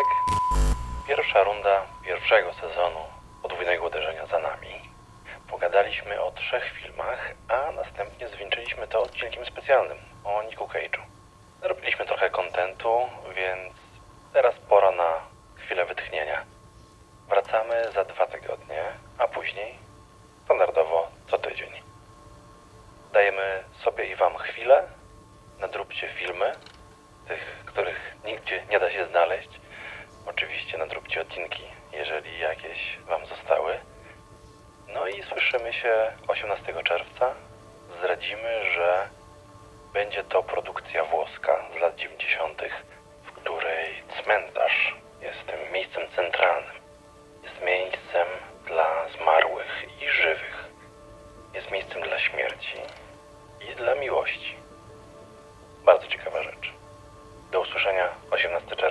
czwartek. Pierwsza runda pierwszego sezonu podwójnego uderzenia za nami. Pogadaliśmy o trzech filmach, a następnie zwieńczyliśmy to odcinkiem specjalnym o Niku Cage'u. Zrobiliśmy trochę kontentu, więc teraz pora na chwilę wytchnienia. Wracamy za dwa tygodnie, a później standardowo co tydzień. Dajemy sobie i Wam chwilę, nadróbcie filmy, tych, których nigdzie nie da się znaleźć. Oczywiście nadróbcie odcinki, jeżeli jakieś Wam zostały. No i słyszymy się 18 czerwca. Zdradzimy, że będzie to produkcja włoska z lat 90., w której cmentarz jest tym miejscem centralnym. Jest miejscem dla zmarłych i żywych. Jest miejscem dla śmierci i dla miłości. Bardzo ciekawa rzecz. Do usłyszenia 18 czerwca.